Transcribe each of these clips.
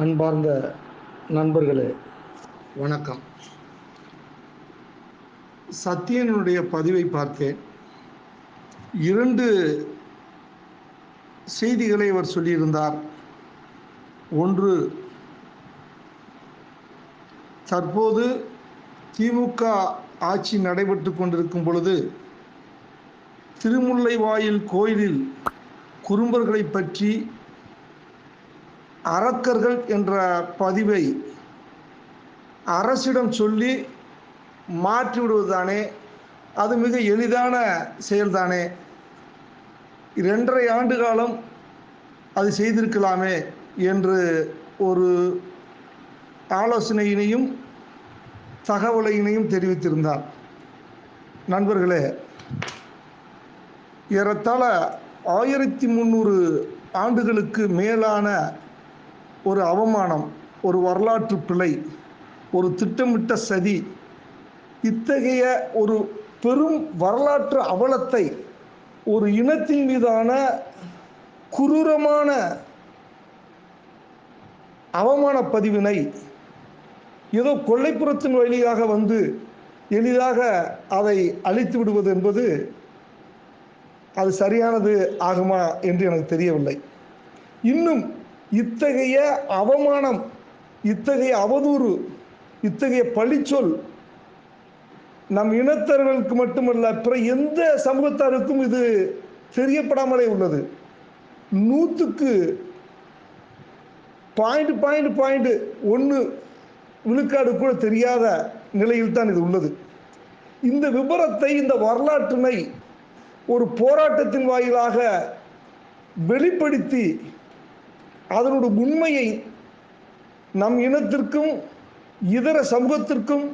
அன்பார்ந்த நண்பர்களே வணக்கம். சத்தியனுடைய பதிவை பார்த்தேன். இரண்டு செய்திகளை அவர் சொல்லியிருந்தார். ஒன்று தற்போது திமுக ஆட்சி நடைபெற்று கொண்டிருக்கும் பொழுது திருமுல்லைவாயில் கோயிலில் குறும்பர்களை பற்றி அரக்கர்கள் என்ற பதிவை அரசிடம் சொல்லி மாற்றிவிடுவதுதானே அது மிக எளிதான செயல்தானே? இரண்டரை ஆண்டு காலம் அது செய்திருக்கலாமே என்று ஒரு ஆலோசனையினையும் தகவலையினையும் தெரிவித்திருந்தார். நண்பர்களே ஏறத்தாழ ஆயிரத்தி முந்நூறு ஆண்டுகளுக்கு மேலான ஒரு அவமானம் ஒரு வரலாற்று பிழை ஒரு திட்டமிட்ட சதி இத்தகைய ஒரு பெரும் வரலாற்று அவலத்தை ஒரு இனத்தின் மீதான குரூரமான அவமான பதிவினை ஏதோ கொள்ளைப்புறத்தின் வழியாக வந்து எளிதாக அதை அழித்து விடுவது என்பது அது சரியானது ஆகுமா என்று எனக்கு தெரியவில்லை. இன்னும் இத்தகைய அவமானம் இத்தகைய அவதூறு இத்தகைய பழிச்சொல் நம் இனத்தர்களுக்கு மட்டுமல்ல பிற எந்த சமூகத்தாருக்கும் இது தெரியப்படாமலே உள்ளது. நூற்றுக்கு பாயிண்ட் பாயிண்ட் பாயிண்ட் ஒன்று விழுக்காடு கூட தெரியாத நிலையில் தான் இது உள்ளது. இந்த விபரத்தை இந்த வரலாற்றினை ஒரு போராட்டத்தின் வாயிலாக வெளிப்படுத்தி அதனுடைய உண்மையை நம் இனத்திற்கும் இதர சமூகத்திற்கும்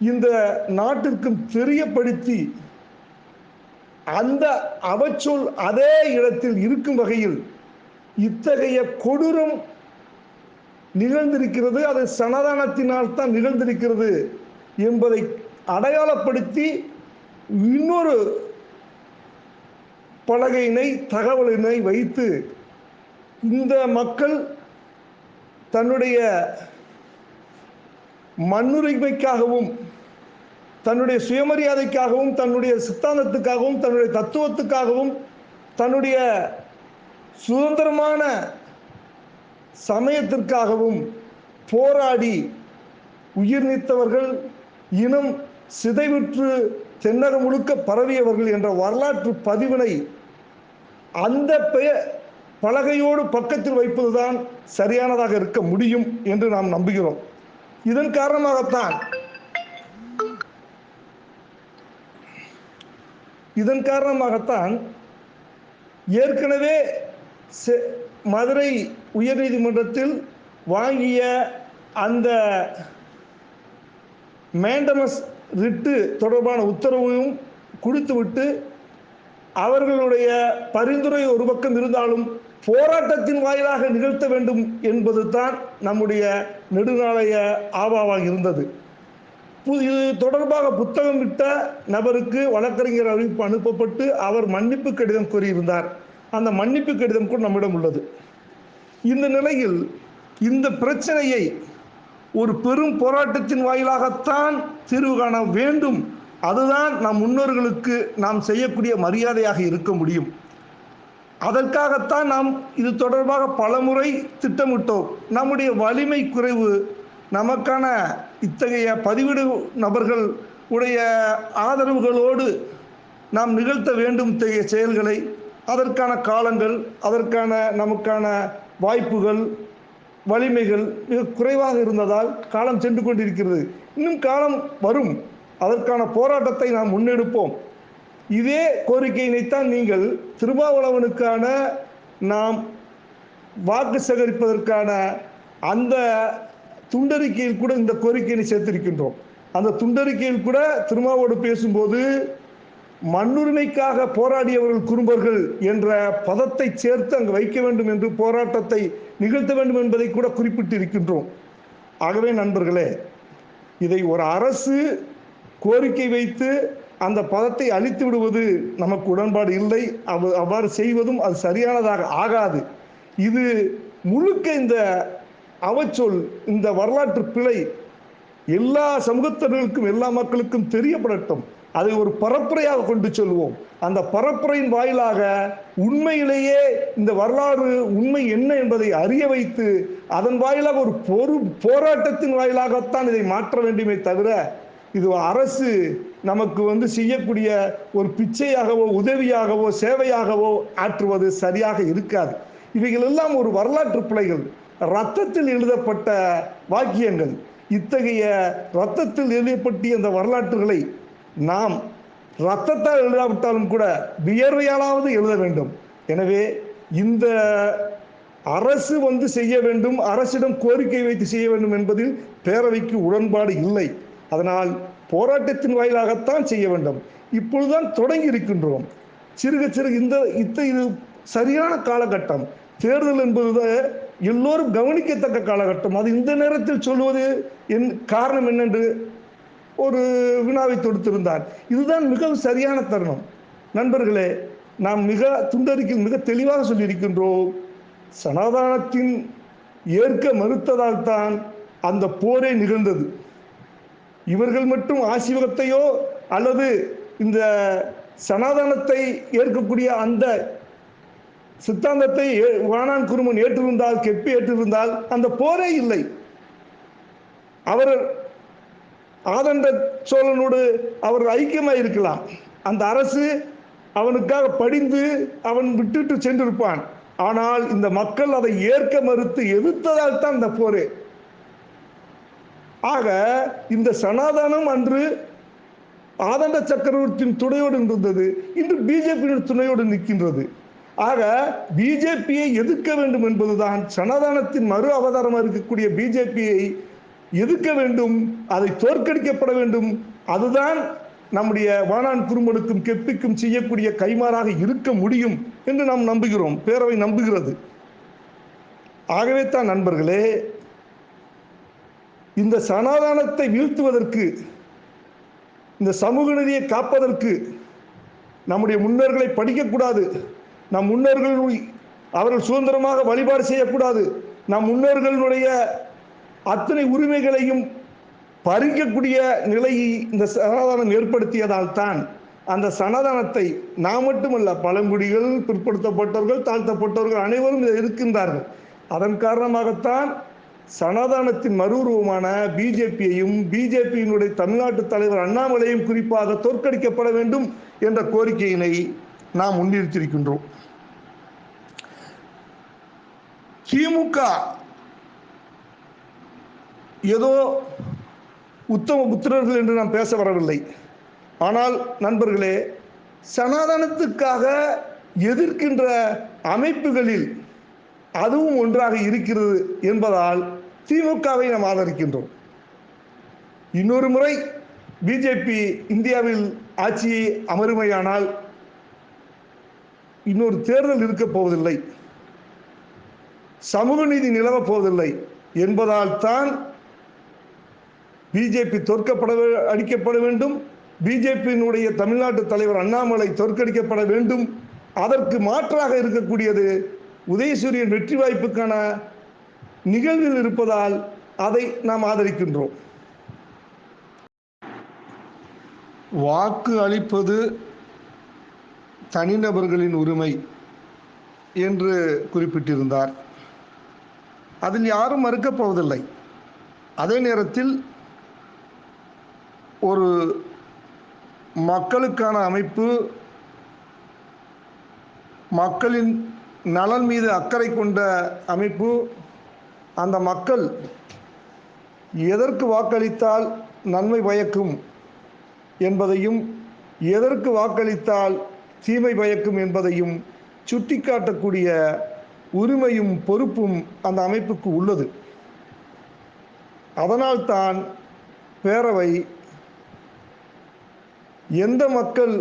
இந்த நாட்டிற்கும் தெரியப்படுத்தி அந்த அவச்சொல் அதே இடத்தில் இருக்கும் வகையில் இத்தகைய கொடூரம் நிகழ்ந்திருக்கிறது அது சனாதானத்தினால் தான் நிகழ்ந்திருக்கிறது என்பதை அடையாளப்படுத்தி இன்னொரு பலகையினை தகவலினை வைத்து இந்த மக்கள் தன்னுடைய மண்ணுரிமைக்காகவும் தன்னுடைய சுயமரியாதைக்காகவும் தன்னுடைய சித்தாந்தத்துக்காகவும் தன்னுடைய தத்துவத்துக்காகவும் தன்னுடைய சுதந்திரமான சமயத்திற்காகவும் போராடி உயிர் நீத்தவர்கள் இனம் சிதைவுற்று தென்னகம் முழுக்க பரவியவர்கள் என்ற வரலாற்று பதிவினை அந்த பெயர் பலகையோடு பக்கத்தில் வைப்பதுதான் சரியானதாக இருக்க முடியும் என்று நாம் நம்புகிறோம். இதன் காரணமாகத்தான் இதன் காரணமாகத்தான் ஏற்கனவே மதுரை உயர்நீதிமன்றத்தில் வாங்கிய அந்த மேண்டமஸ் ரிட்டு தொடர்பான உத்தரவையும் கொடுத்துவிட்டு அவர்களுடைய பரிந்துரை ஒரு பக்கம் இருந்தாலும் போராட்டத்தின் வாயிலாக நிகழ்த்த வேண்டும் என்பது தான் நம்முடைய நெடுநாளைய ஆவாவாக இருந்தது. இது தொடர்பாக புத்தகம் விட்ட நபருக்கு வழக்கறிஞர் அறிவிப்பு அனுப்பப்பட்டு அவர் மன்னிப்பு கடிதம் கூறியிருந்தார். அந்த மன்னிப்பு கடிதம் கூட நம்மிடம் உள்ளது. இந்த நிலையில் இந்த பிரச்சனையை ஒரு பெரும் போராட்டத்தின் வாயிலாகத்தான் தீர்வு காண வேண்டும். அதுதான் நம் முன்னோர்களுக்கு நாம் செய்யக்கூடிய மரியாதையாக இருக்க முடியும். அதற்காகத்தான் நாம் இது தொடர்பாக பலமுறை திட்டமிட்டோம். நம்முடைய வலிமை குறைவு நமக்கான இத்தகைய பதிவிடு நபர்கள் உடைய ஆதரவுகளோடு நாம் நிகழ்த்த வேண்டும் இத்தகைய செயல்களை. அதற்கான காலங்கள் அதற்கான நமக்கான வாய்ப்புகள் வலிமைகள் மிக குறைவாக இருந்ததால் காலம் சென்று கொண்டிருக்கிறது. இன்னும் காலம் வரும். அதற்கான போராட்டத்தை நாம் முன்னெடுப்போம். இதே கோரிக்கையினைத்தான் நீங்கள் திருமாவளவனுக்கான நாம் வாக்கு சேகரிப்பதற்கான அந்த துண்டறிக்கையில் கூட இந்த கோரிக்கையை சேர்த்திருக்கின்றோம். அந்த துண்டறிக்கையில் கூட திருமாவோடு பேசும்போது மண்ணுரிமைக்காக போராடியவர்கள் குறும்பர்கள் என்ற பதத்தை சேர்த்து அங்கு வைக்க வேண்டும் என்று போராட்டத்தை நிகழ்த்த வேண்டும் என்பதை கூட குறிப்பிட்டு இருக்கின்றோம் ஆகவே நண்பர்களே இதை ஒரு அரசு கோரிக்கை வைத்து அந்த பதத்தை அழித்து விடுவது நமக்கு உடன்பாடு இல்லை. அவ அவ்வாறு செய்வதும் அது சரியானதாக ஆகாது. இது முழுக்க இந்த அவச்சொல் இந்த வரலாற்று பிழை எல்லா சமூகத்தினருக்கும் எல்லா மக்களுக்கும் தெரியப்படட்டும். அதை ஒரு பரப்புரையாக கொண்டு செல்வோம். அந்த பரப்புரையின் வாயிலாக உண்மையிலேயே இந்த வரலாறு உண்மை என்ன என்பதை அறிய வைத்து அதன் வாயிலாக ஒரு பொறு போராட்டத்தின் வாயிலாகத்தான் இதை மாற்ற வேண்டுமே தவிர இது அரசு நமக்கு வந்து செய்யக்கூடிய ஒரு பிச்சையாகவோ உதவியாகவோ சேவையாகவோ ஆற்றுவது சரியாக இருக்காது. இவைகள் எல்லாம் ஒரு வரலாற்று பிழைகள். ரத்தத்தில் எழுதப்பட்ட வாக்கியங்கள். இத்தகைய ரத்தத்தில் எழுதப்பட்டிய இந்த வரலாற்றுகளை நாம் ரத்தத்தால் எழுதாவிட்டாலும் கூட வியர்வையாலாவது எழுத வேண்டும். எனவே இந்த அரசு வந்து செய்ய வேண்டும் அரசிடம் கோரிக்கை வைத்து செய்ய வேண்டும் என்பதில் பேரவைக்கு உடன்பாடு இல்லை. அதனால் போராட்டத்தின் வாயிலாகத்தான் செய்ய வேண்டும். இப்பொழுதுதான் தொடங்கி இருக்கின்றோம். சிறுக சிறுக இந்த இத்த இது சரியான காலகட்டம். தேர்தல் என்பது எல்லோரும் கவனிக்கத்தக்க காலகட்டம். அது இந்த நேரத்தில் சொல்வது என் காரணம் என்னென்று ஒரு வினாவை தொடுத்திருந்தார். இதுதான் மிகவும் சரியான தருணம். நண்பர்களே நாம் மிக துண்டறிக்கையில் மிக தெளிவாக சொல்லியிருக்கின்றோம். சனாதானத்தின் ஏற்க மறுத்ததால் தான் அந்த போரே நிகழ்ந்தது. இவர்கள் மட்டும் ஆசிவகத்தையோ அல்லது இந்த சனாதனத்தை ஏற்கக்கூடிய அந்த சித்தாந்தத்தை ஏ- வானான் குருமன் ஏற்றிருந்தால் கெப்பி ஏற்றிருந்தால் அந்த போரே இல்லை. அவர் ஆதண்ட சோழனோடு அவர் ஐக்கியமாக இருக்கலாம். அந்த அரசு அவனுக்காக படிந்து அவன் விட்டுட்டு சென்றிருப்பான். ஆனால் இந்த மக்கள் அதை ஏற்க மறுத்து எதிர்த்ததால் தான் இந்த போரே. ஆக இந்த சனாதனம் அன்று ஆதண்ட சக்கரவர்த்தியின் துணையோடு இருந்தது இன்று பிஜேபியின் துணையோடு நிற்கின்றது. ஆக பிஜேபியை எதிர்க்க வேண்டும் என்பதுதான் சனாதனத்தின் மறு அவதாரமாக இருக்கக்கூடிய பிஜேபியை எதிர்க்க வேண்டும் அதை தோற்கடிக்கப்பட வேண்டும். அதுதான் நம்முடைய வானான் குறும்படுக்கும் கெப்பிக்கும் செய்யக்கூடிய கைமாறாக இருக்க முடியும் என்று நாம் நம்புகிறோம். பேரவை நம்புகிறது. ஆகவே தான் நண்பர்களே இந்த சனாதானத்தை வீழ்த்துவதற்கு இந்த சமூக நிதியை காப்பதற்கு நம்முடைய முன்னோர்களை படிக்கக்கூடாது. நம் முன்னோர்கள் அவர்கள் சுதந்திரமாக வழிபாடு செய்யக்கூடாது. நம் முன்னோர்களுடைய அத்தனை உரிமைகளையும் பறிக்கக்கூடிய நிலையை இந்த சனாதானம் ஏற்படுத்தியதால் தான் அந்த சனாதானத்தை நாம் மட்டுமல்ல பழங்குடிகள் பிற்படுத்தப்பட்டவர்கள் தாழ்த்தப்பட்டவர்கள் அனைவரும் இருக்கின்றார்கள். அதன் காரணமாகத்தான் சனாதானத்தின் மறுவுருவமான பிஜேபியையும் பிஜேபியினுடைய தமிழ்நாட்டு தலைவர் அண்ணாமலையும் குறிப்பாக தோற்கடிக்கப்பட வேண்டும் என்ற கோரிக்கையினை நாம் முன்னிறுத்தியிருக்கின்றோம். திமுக ஏதோ உத்தம புத்திரர்கள் என்று நாம் பேச வரவில்லை. ஆனால் நண்பர்களே சனாதனத்துக்காக எதிர்க்கின்ற அமைப்புகளில் அதுவும் ஒன்றாக இருக்கிறது என்பதால் திமுகவை நாம் ஆதரிக்கின்றோம். இன்னொரு முறை பிஜேபி இந்தியாவில் ஆட்சியை அமருமையானால் இன்னொரு தேர்தல் இருக்கப் போவதில்லை. சமூக நீதி நிலவப் போவதில்லை என்பதால் தான் பிஜேபி தோற்கப்பட வே- அடிக்கப்பட வேண்டும். பிஜேபியினுடைய தமிழ்நாட்டு தலைவர் அண்ணாமலை தோற்கடிக்கப்பட வேண்டும். அதற்கு மாற்றாக இருக்கக்கூடியது உதயசூரியன் வெற்றி வாய்ப்புக்கான நிகழ்வில் இருப்பதால் அதை நாம் ஆதரிக்கின்றோம். வாக்கு அளிப்பது தனிநபர்களின் உரிமை என்று குறிப்பிட்டிருந்தார். அதில் யாரும் மறுக்கப் போவதில்லை. அதே நேரத்தில் ஒரு மக்களுக்கான அமைப்பு மக்களின் நலன் மீது அக்கறை கொண்ட அமைப்பு அந்த மக்கள் எதற்கு வாக்களித்தால் நன்மை பயக்கும் என்பதையும் எதற்கு வாக்களித்தால் தீமை பயக்கும் என்பதையும் சுட்டிக்காட்டக்கூடிய உரிமையும் பொறுப்பும் அந்த அமைப்புக்கு உள்ளது. அதனால்தான் பேரவை எந்த மக்கள்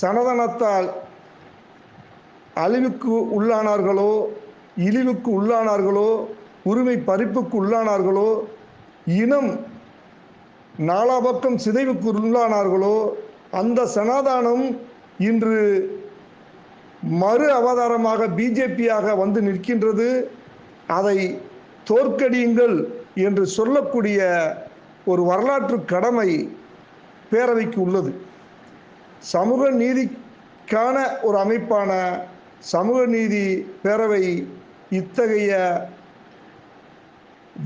சனதனத்தால் அழிவுக்கு உள்ளானார்களோ இழிவுக்கு உள்ளானார்களோ உரிமை பறிப்புக்கு உள்ளானார்களோ இனம் நாலாபக்கம் சிதைவுக்கு உள்ளானார்களோ அந்த சனாதானம் இன்று மறு அவதாரமாக பிஜேபியாக வந்து நிற்கின்றது. அதை தோற்கடியுங்கள் என்று சொல்லக்கூடிய ஒரு வரலாற்று கடமை பேரவைக்கு உள்ளது. சமூக நீதிக்கான ஒரு அமைப்பான சமூக நீதி பேரவை இத்தகைய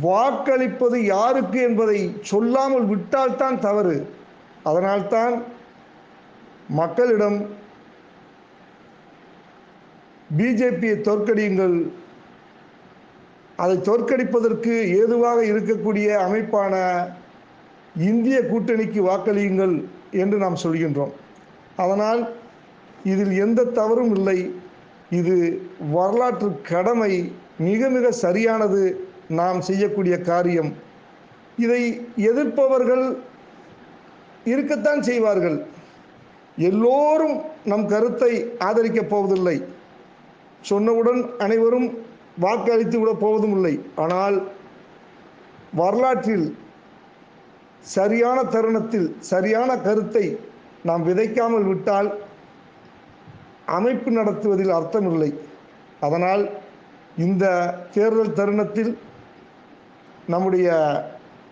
வாக்களிப்பது யாருக்கு என்பதை சொல்லாமல் விட்டால்தான் தவறு. அதனால்தான் மக்களிடம் பிஜேபியை தோற்கடியுங்கள். அதை தோற்கடிப்பதற்கு ஏதுவாக இருக்கக்கூடிய அமைப்பான இந்திய கூட்டணிக்கு வாக்களியுங்கள் என்று நாம் சொல்கின்றோம். அதனால் இதில் எந்த தவறும் இல்லை. இது வரலாற்று கடமை மிக மிக சரியானது நாம் செய்யக்கூடிய காரியம். இதை எதிர்ப்பவர்கள் இருக்கத்தான் செய்வார்கள். எல்லோரும் நம் கருத்தை ஆதரிக்கப் போவதில்லை. சொன்னவுடன் அனைவரும் வாக்களித்து விட போவதும் இல்லை ஆனால் வரலாற்றில் சரியான தருணத்தில் சரியான கருத்தை நாம் விதைக்காமல் விட்டால் அமைப்பு நடத்துவதில் அர்த்தமில்லை. அதனால் இந்த தேர்தல் தருணத்தில் நம்முடைய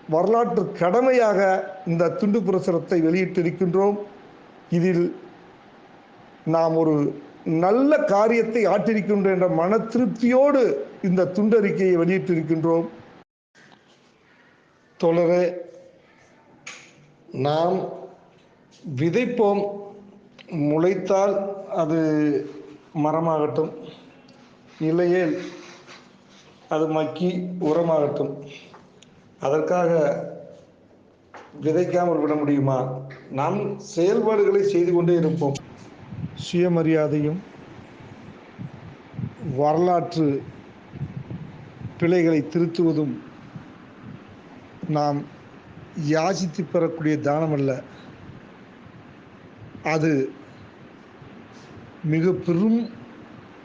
வரலாற்று கடமையாக இந்த துண்டு பிரசுரத்தை வெளியிட்டிருக்கின்றோம். இதில் நாம் ஒரு நல்ல காரியத்தை ஆற்றிருக்கின்றோம் என்ற மன திருப்தியோடு இந்த துண்டறிக்கையை வெளியிட்டிருக்கின்றோம். தொடரே நாம் விதைப்போம். முளைத்தால் அது மரமாகட்டும். இல்லையேல் அது மக்கி உரமாகட்டும். அதற்காக விதைக்காமல் விட முடியுமா? நாம் செயல்பாடுகளை செய்து கொண்டே இருப்போம். சுயமரியாதையும் வரலாற்று பிழைகளை திருத்துவதும் நாம் யாசித்து பெறக்கூடிய தானம் அல்ல அது மிக பெரும்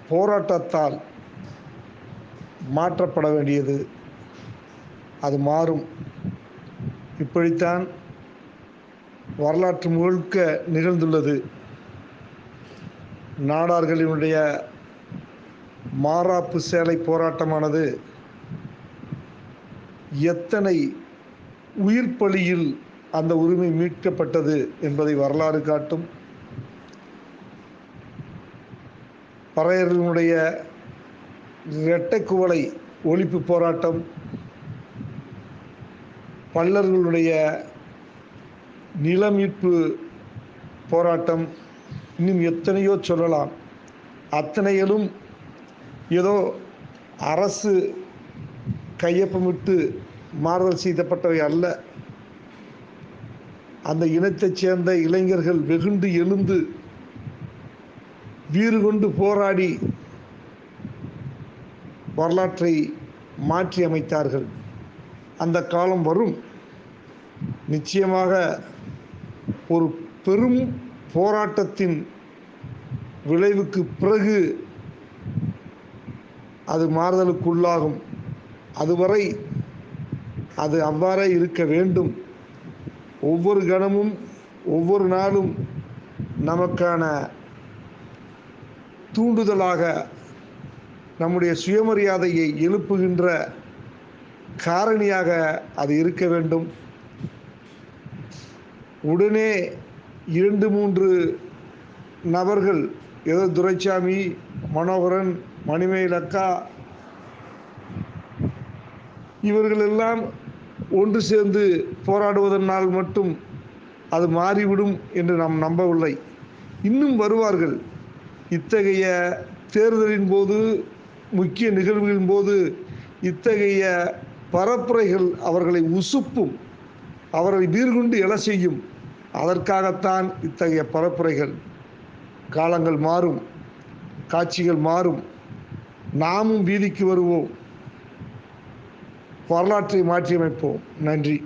போராட்டத்தால் மாற்றப்பட வேண்டியது அது மாறும். இப்படித்தான் வரலாற்று முழுக்க நிகழ்ந்துள்ளது. நாடார்களினுடைய மாறாப்பு சேலை போராட்டமானது எத்தனை உயிர் பலியில் அந்த உரிமை மீட்கப்பட்டது என்பதை வரலாறு காட்டும். பறையர்களுடைய இரட்டைக்குவளை ஒழிப்பு போராட்டம் பல்லர்களுடைய நிலமீட்பு போராட்டம் இன்னும் எத்தனையோ சொல்லலாம். அத்தனையிலும் ஏதோ அரசு கையொப்பமிட்டு மாறுதல் செய்யப்பட்டவை அல்ல. அந்த இனத்தைச் சேர்ந்த இளைஞர்கள் வெகுண்டு எழுந்து வீறு கொண்டு போராடி வரலாற்றை மாற்றி அமைத்தார்கள். அந்த காலம் வரும். நிச்சயமாக ஒரு பெரும் போராட்டத்தின் விளைவுக்கு பிறகு அது மாறுதலுக்குள்ளாகும். அதுவரை அது அவ்வாறே இருக்க வேண்டும். ஒவ்வொரு கணமும் ஒவ்வொரு நாளும் நமக்கான தூண்டுதலாக நம்முடைய சுயமரியாதையை எழுப்புகின்ற காரணியாக அது இருக்க வேண்டும். உடனே இரண்டு மூன்று நபர்கள் ஏதோ துரைசாமி மனோகரன் மணிமேல் அக்கா இவர்கள் எல்லாம் ஒன்று சேர்ந்து போராடுவதனால் மட்டும் அது மாறிவிடும் என்று நாம் நம்பவில்லை. இன்னும் வருவார்கள். இத்தகைய தேர்தலின் போது முக்கிய நிகழ்வுகளின் போது இத்தகைய பரப்புரைகள் அவர்களை உசுப்பும் அவர்களை வீர்கொண்டு எழ செய்யும். அதற்காகத்தான் இத்தகைய பரப்புரைகள். காலங்கள் மாறும் காட்சிகள் மாறும். நாமும் வீதிக்கு வருவோம். வரலாற்றை மாற்றியமைப்போம். நன்றி.